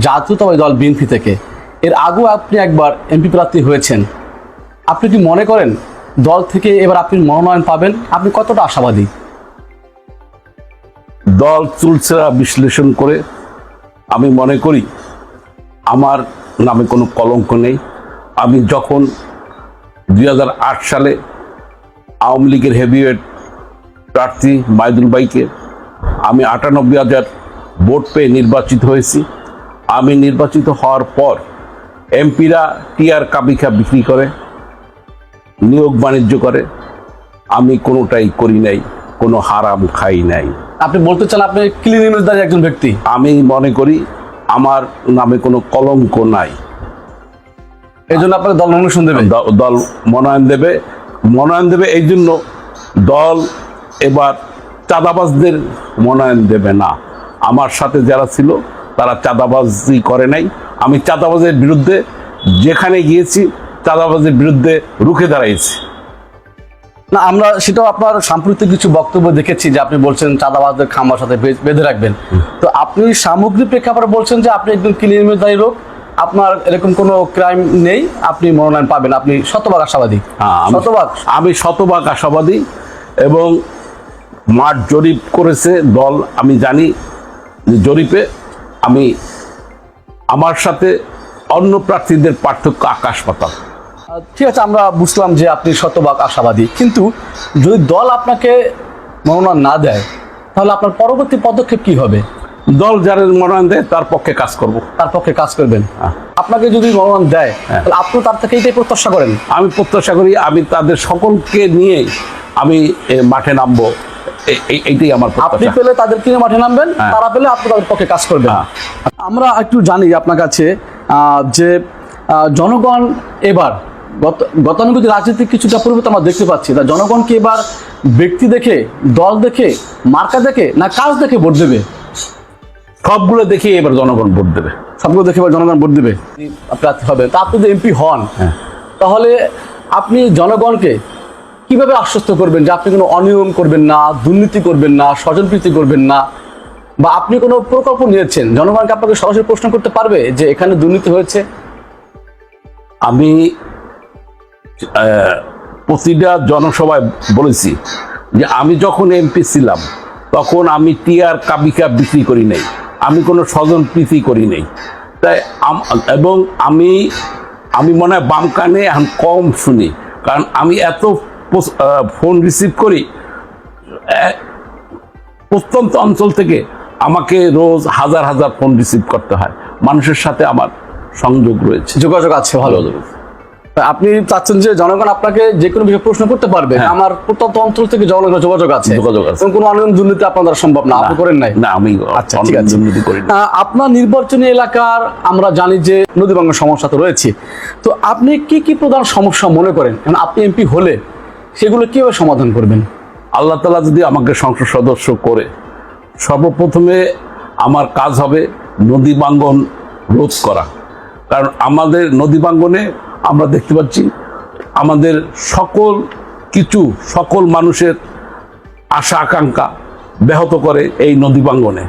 জাতীয়তাবাদী দল বিএনপি থেকে। এর আগেও আপনি একবার এমপি প্রার্থী হয়েছেন। আপনি কি মনে করেন দল থেকে এবার আপনি মনোনয়ন পাবেন? আপনি কতটা আশাবাদী? দল চুলচেরা বিশ্লেষণ করে। আমি মনে করি আমার নামে কোনো কলঙ্ক নেই। আমি যখন দু হাজার আট সালে আওয়ামী লীগের হেভিওয়েট প্রার্থী মাইদুল বাইকে আমি আটানব্বই হাজার ভোট পেয়ে নির্বাচিত হয়েছি আমি নির্বাচিত হওয়ার পর এমপিরা টিআর কাবিখা বিক্রি করে নিয়োগ বাণিজ্য করে। আমি কোনোটাই করি নাই কোনো হারাম খাই নাই। আপনি বলতে চান আপনি ক্লিন ইমেজদারি একজন ব্যক্তি? আমি মনে করি আমার নামে কোনো কলঙ্ক নাই। এই জন্য আপনাকে দল নমিনেশন দেবে? দল মনোনয়ন দেবে। মনোনয়ন দেবে এই জন্য দল এবার চাঁদাবাজদের মনোনয়ন দেবে না। আমার সাথে যারা ছিল তারা চাঁদাবাজি করে নাই। আমি চাঁদাবাজের বিরুদ্ধে যেখানে গিয়েছি চাঁদাবাজের বিরুদ্ধে রুখে দাঁড়াইছি। না আমরা সেটাও আপনার সাম্প্রতিক কিছু বক্তব্য দেখেছি যে আপনি বলছেন চাঁদাবাজদের খামার সাথে বেঁধে রাখবেন। তো আপনি সামগ্রিক প্রেক্ষাপটে বলছেন যে আপনি একজন ক্লিন ইমেজদারি লোক আপনার এরকম কোনো ক্রাইম নেই আপনি মনোনয়ন পাবেন আপনি শতভাগ আশাবাদী। হ্যাঁ, শতভাগ? আমি শতভাগ আশাবাদী এবং মাঠ জরিপ করেছে দল। আমি জানি যে জরিপে আমি আমার সাথে অন্য প্রার্থীদের পার্থক্য আকাশ পাতাল। ঠিক আছে আমরা বুঝলাম যে আপনি শতভাগ আশাবাদী। কিন্তু যদি দল আপনাকে মনোনয়ন না দেয় তাহলে আপনার পরবর্তী পদক্ষেপ কি হবে? দল যারা মনোনয়ন দেয় তার পক্ষে কাজ করব। তার পক্ষে কাজ করবেন। হ্যাঁ। আপনাকে যদি মনোনয়ন দেয় তাহলে আপনি তার থেকে এটাই প্রত্যাশা করেন? আমি প্রত্যাশা করি আমি তাদের সকলকে নিয়ে আমি মাঠে নামবো। এইটাই আমার আপনি পেলে তাদের কিনে মাঠে নামবেন হ্যাঁ। তারা পেলে আপনি তাদের পক্ষে কাজ করবেন। হ্যাঁ। আমরা একটু জানি আপনার কাছে যে জনগণ এবার গত গতানুগতিক রাজনীতিক কিছুটা পরিবর্তন আমরা দেখতে পাচ্ছি। তা জনগণ কি এবার ব্যক্তি দেখে দল দেখে মার্কা দেখে না কাজ দেখে ভোট দেবে? সবগুলো দেখে এবার জনগণ ভোট দেবে। সবগুলো দেখে এবার জনগণ ভোট দেবে। প্রার্থী হবেন তা আপনি যদি এমপি হন। হ্যাঁ। তাহলে আপনি জনগণকে কীভাবে আশ্বস্ত করবেন যে আপনি কোনো অনিয়ম করবেন না, দুর্নীতি করবেন না, স্বজনপ্রীতি করবেন না? বা আপনি কোনো প্রকল্প নিয়েছেন জনগণকে আপনাকে সরাসরি প্রশ্ন করতে পারবে যে এখানে দুর্নীতি হয়েছে? আমি প্রতিটা জনসভায় বলেছি যে আমি যখন এমপি ছিলাম, তখন আমি টিআর কাবিকা বিক্রি করি নাই, আমি কোনো স্বজন প্রীতি করি নাই। তাই এবং আমি আমি মনে হয় বাম কানে কম শুনি, কারণ আমি এত ফোন রিসিভ করি প্রত্যন্ত অঞ্চল থেকে আমাকে রোজ হাজার হাজার ফোন রিসিভ করতে হয়। মানুষের সাথে আমার সংযোগ রয়েছে। যোগাযোগ আছে ভালো। আপনি চাচ্ছেন যে জনগণ আপনাকে যে কোনো বিষয়ে প্রশ্ন করতে পারবে হ্যাঁ। আমার প্রত্যন্ত অঞ্চল থেকে জনগণের যোগাযোগ আছে। যোগাযোগ আছে। কোনো অনিয়ম দুর্নীতি আপনার সম্ভব না আপনি করেন নাই। না আমি আচ্ছা ঠিক আছে। দুর্নীতি করি না। আপনার নির্বাচনী এলাকার আমরা জানি যে নদী সমস্যা তো রয়েছে। তো আপনি কি কি প্রধান সমস্যা মনে করেন? কারণ আপনি এমপি হলে সেগুলো কীভাবে সমাধান করবেন? আল্লাহ তালা যদি আমাকে সংসদ সদস্য করে, সর্বপ্রথমে আমার কাজ হবে নদী বাঙ্গন রোধ করা। কারণ আমাদের নদী বাঙ্গনে আমরা দেখতে পাচ্ছি আমাদের সকল কিছু, সকল মানুষের আশা, আকাঙ্ক্ষা ব্যাহত করে এই নদী বাঙ্গনে।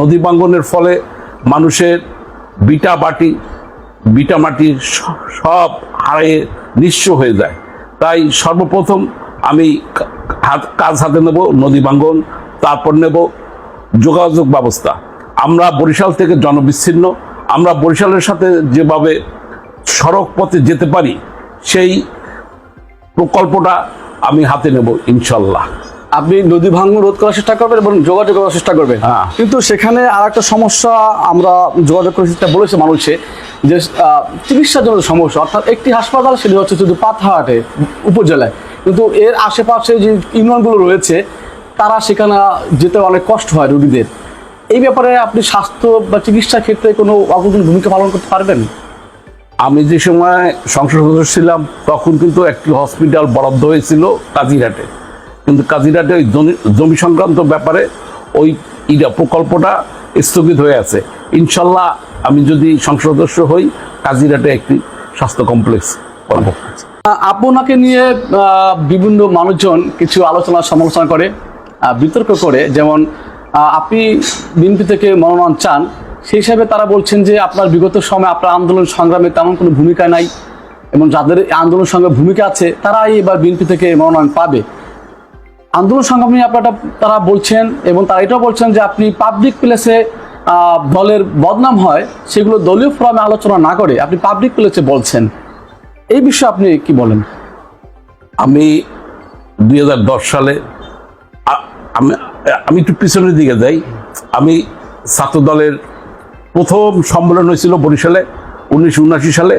নদী বাঙ্গনের ফলে মানুষের বিটা বাটি, বিটা মাটি সব হারিয়ে নিঃস্ব হয়ে যায়। তাই সর্বপ্রথম আমি হাত- কাজ হাতে নেব, নদী ভাঙ্গন, তারপর নেব যোগাযোগ ব্যবস্থা। আমরা বরিশাল থেকে জনবিচ্ছিন্ন, আমরা বরিশালের সাথে যেভাবে সড়ক পথে যেতে পারি, সেই প্রকল্পটা আমি হাতে নেব, ইনশাল্লাহ। আপনি নদী ভাঙন রোধ করার চেষ্টা করবেন এবং যোগাযোগ করার চেষ্টা করবেন। হ্যাঁ। কিন্তু সেখানে আর একটা সমস্যা আমরা যোগাযোগ করার চেষ্টা বলেছে মানুষে যে চিকিৎসার জন্য সমস্যা অর্থাৎ একটি হাসপাতাল সেটি হচ্ছে শুধু পাথাহাটে উপজেলায়। কিন্তু এর আশেপাশে যে ইউনিয়নগুলো রয়েছে তারা সেখানে যেতে অনেক কষ্ট হয় রোগীদের। এই ব্যাপারে আপনি স্বাস্থ্য বা চিকিৎসা ক্ষেত্রে কোনো অগ্রগণী ভূমিকা পালন করতে পারবেন? আমি যে সময় সংসদ সদস্য ছিলাম তখন কিন্তু একটি হসপিটাল বরাদ্দ হয়েছিল কাজিরহাটে। কিন্তু কাজিরাটে ওই জমি- সংক্রান্ত ব্যাপারে ওই ইটা প্রকল্পটা স্থগিত হয়ে আছে। ইনশাল্লাহ আমি যদি সংসদ সদস্য হই কাজিরাটে একটি স্বাস্থ্য কমপ্লেক্স করব। আপনাকে নিয়ে বিভিন্ন মানুষজন কিছু আলোচনা সমালোচনা করে বিতর্ক করে, যেমন আপনি বিএনপি থেকে মনোনয়ন চান, সেই হিসাবে তারা বলছেন যে আপনার বিগত সময় আপনার আন্দোলন সংগ্রামে তেমন কোনো ভূমিকা নাই, এবং যাদের আন্দোলন সংগ্রামে ভূমিকা আছে, তারাই এবার বিএনপি থেকে মনোনয়ন পাবে। আন্দোলন সংগ্রাম নিয়ে আপনারা তারা বলছেন এবং তারা এটাও বলছেন যে আপনি পাবলিক প্লেসে দলের বদনাম হয়, সেগুলো দলীয় ফোরামে আলোচনা না করে আপনি পাবলিক প্লেসে বলছেন। এই বিষয়ে আপনি কি বলেন? আমি দুই হাজার দশ সালে আমি আমি একটু পিছনের দিকে যাই। আমি ছাত্র দলের প্রথম সম্মেলন হয়েছিল বরিশালে, উনিশশো উনাশি সালে।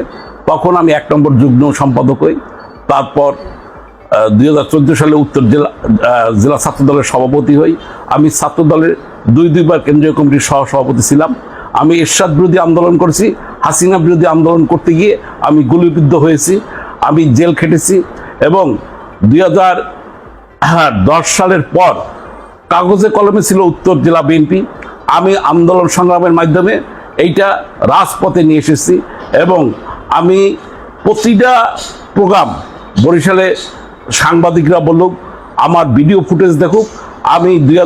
তখন আমি এক নম্বর যুগ্ম সম্পাদক হই। তারপর দুই হাজার চোদ্দ সালে উত্তর জেলা জেলা ছাত্র দলের সভাপতি হই। আমি ছাত্র দলের দুই, দুইবার কেন্দ্রীয় কমিটির সহ সভাপতি ছিলাম। আমি এরশাদ বিরোধী আন্দোলন করেছি, হাসিনা বিরোধী আন্দোলন করতে গিয়ে আমি গুলিবিদ্ধ হয়েছি, আমি জেল খেটেছি এবং দুই হাজার দশ সালের পর কাগজে কলমে ছিল উত্তর জেলা বিএনপি। আমি আন্দোলন সংগ্রামের মাধ্যমে এইটা রাজপথে নিয়ে এসেছি এবং আমি প্রতিটা প্রোগ্রাম বরিশালে সাংবাদিকরা বলুক, আমার ভিডিও ফুটেজ দেখুক, আমি দুই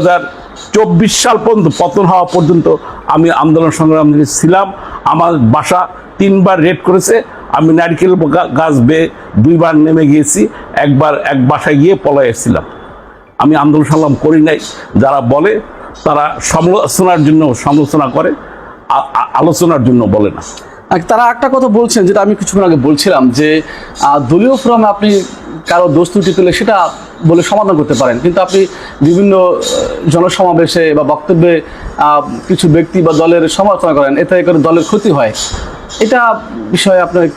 চব্বিশ সাল পর্যন্ত পতন হওয়া পর্যন্ত আমি আন্দোলন সংগ্রাম ছিলাম। আমার বাসা তিনবার রেড করেছে। আমি নারকেল গাছ বেয়ে দুইবার নেমে গিয়েছি, একবার এক বাসায় গিয়ে পলায় এসেছিলাম। আমি আন্দোলন সংগ্রাম করি নাই। যারা বলে, তারা সমালোচনার জন্য সমালোচনা করে আলোচনার জন্য বলে না। তারা একটা কথা বলছেন, যেটা আমি কিছুক্ষণ আগে বলছিলাম, যে দলীয় ফোরামে আপনি কারও দোষ ত্রুটি পেলে সেটা বলে সমাধান করতে পারেন। কিন্তু আপনি বিভিন্ন জনসমাবেশে বা বক্তব্যে কিছু ব্যক্তি বা দলের সমালোচনা করেন, এতে করে দলের ক্ষতি হয়। এটা বিষয়ে আপনার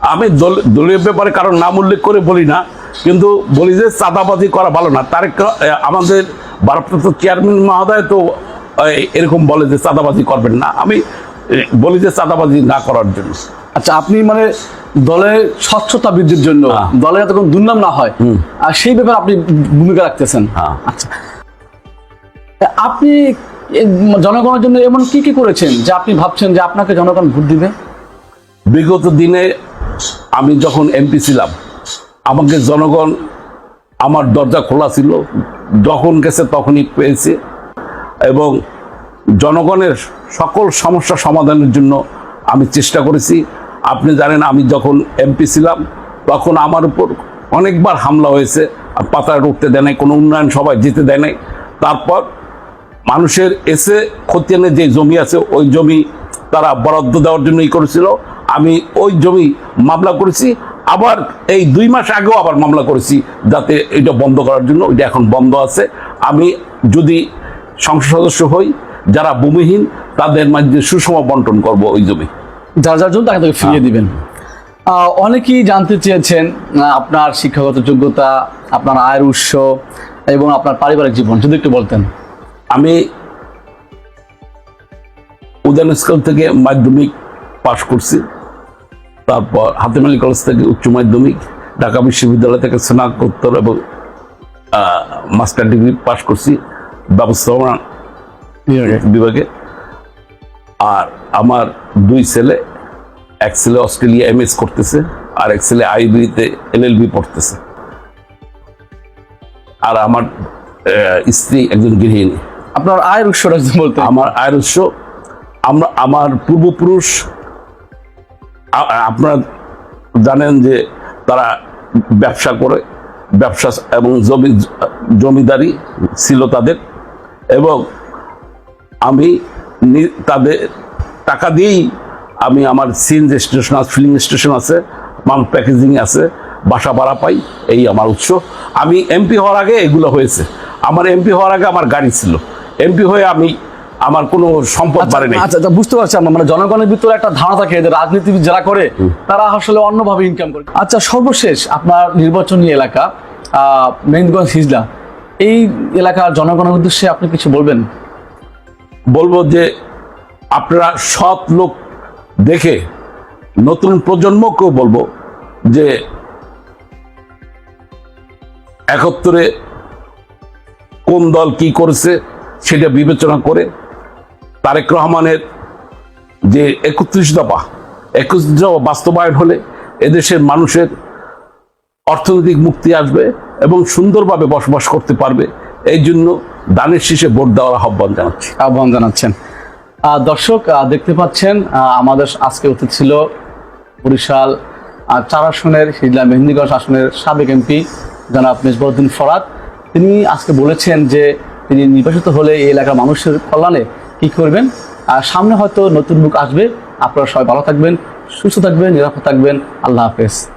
আমি দল- দলীয় ব্যাপারে কারণ নাম উল্লেখ করে বলি না, কিন্তু বলি যে চাঁদাবাজি করা ভালো না। তার আমাদের ভারপ্রাপ্ত চেয়ারম্যান মহোদয় তো এরকম বলে যে চাঁদাবাজি করবেন না। আমি বলি যে চাঁদাবাজি না করার জন্য। আচ্ছা আপনি মানে দলের স্বচ্ছতা বৃদ্ধির জন্য হ্যাঁ। দলের যাতে কোনো দুর্নাম না হয় আর সেই ব্যাপারে আপনি ভূমিকা রাখতেছেন। হ্যাঁ। আচ্ছা। আপনি জনগণের জন্য এমন কি কি করেছেন যে আপনি ভাবছেন যে আপনাকে জনগণ ভোট দিবে? বিগত দিনে আমি যখন এমপি ছিলাম আমাকে জনগণ আমার দরজা খোলা ছিল যখন গেছে তখনই পেয়েছে এবং জনগণের সকল সমস্যা সমাধানের জন্য আমি চেষ্টা করেছি। আপনি জানেন, আমি যখন এমপি ছিলাম, তখন আমার উপর অনেকবার হামলা হয়েছে পাতায় উঠতে দেয় নাই, কোনো উন্নয়ন সভায় যেতে দেয় নাই। তারপর মানুষের এসে খতিয়ানে যে জমি আছে, ওই জমি তারা বরাদ্দ দেওয়ার জন্যই করেছিল। আমি ওই জমি মামলা করেছি, আবার এই দুই মাস আগেও আবার মামলা করেছি, যাতে এটা বন্ধ করার জন্য, ওইটা এখন বন্ধ আছে। আমি যদি সংসদ সদস্য হই যারা ভূমিহীন তাদের মাঝে সুষম বন্টন করব ওই জমি। যার যার জন্য তাকে তাকে ফিরিয়ে হ্যাঁ। দিবেন। অনেকেই জানতে চেয়েছেন আপনার শিক্ষাগত যোগ্যতা আপনার আয়ের উৎস এবং আপনার পারিবারিক জীবন। যদি একটু বলতেন। আমি উদান স্কুল থেকে মাধ্যমিক পাশ করছি তারপর হাতিমালি কলেজ থেকে উচ্চ মাধ্যমিক ঢাকা বিশ্ববিদ্যালয় থেকে স্নাতকোত্তর এবং মাস্টার ডিগ্রি পাশ করছি ব্যবস্থাপনা বিভাগে। আর আমার দুই ছেলে এক ছেলে অস্ট্রেলিয়া এমএস করতেছে আর এক ছেলে আইবিতে এলএলবি পড়তেছে। আর আমার স্ত্রী একজন গৃহিণী। আপনার আয়ের উৎসটা যদি বলতেন। আমার আয়ের উৎস আমরা আমার পূর্বপুরুষ আপনারা জানেন যে তারা ব্যবসা করে ব্যবসা এবং জমি জমিদারি ছিল তাদের। এবং আমি তাদের টাকা দিয়েই আমি আমার সিএনজি স্টেশন আছে ফিলিং স্টেশন আছে মাল প্যাকেজিং আছে বাসা ভাড়া পাই এই আমার উৎস। আমি এমপি হওয়ার আগে এগুলো হয়েছে। আমার এমপি হওয়ার আগে আমার গাড়ি ছিল। এমপি হয়ে আমি আমার কোনো সম্পদ আচ্ছা বাড়ে নেই। আচ্ছা, আচ্ছা, বুঝতে পারছি আমরা। মানে জনগণের ভিতরে একটা ধারণা থাকে যে রাজনীতিবিদ যারা করে তারা আসলে অন্যভাবে ইনকাম করে। আচ্ছা সর্বশেষ আপনার নির্বাচনী এলাকা আহ, হিজলা। এই এলাকার জনগণের উদ্দেশ্যে আপনি কিছু বলবেন? বলব যে আপনারা সৎ লোক দেখে নতুন প্রজন্মকেও বলব যে একাত্তরে কোন দল কি করেছে সেটা বিবেচনা করে তারেক রহমানের যে একত্রিশ দফা একুশ দফা বাস্তবায়ন হলে এদেশের মানুষের অর্থনৈতিক মুক্তি আসবে এবং সুন্দরভাবে বসবাস করতে পারবে। এই জন্য দানের শীষে ভোট দেওয়ার আহ্বান জানাচ্ছি। আহ্বান জানাচ্ছেন। দর্শক দেখতে পাচ্ছেন আমাদের আজকে অতীত ছিল বরিশাল চার আসনের হিজলা মেহেন্দিগঞ্জ আসনের সাবেক এমপি জনাব মেজবাউদ্দিন ফরাদ। তিনি আজকে বলেছেন যে তিনি নির্বাচিত হলে এই এলাকার মানুষের কল্যাণে কি করবেন? আর সামনে হয়তো নতুন মুখ আসবে। আপনারা সবাই ভালো থাকবেন, সুস্থ থাকবেন, নিরাপদ থাকবেন। আল্লাহ হাফেজ।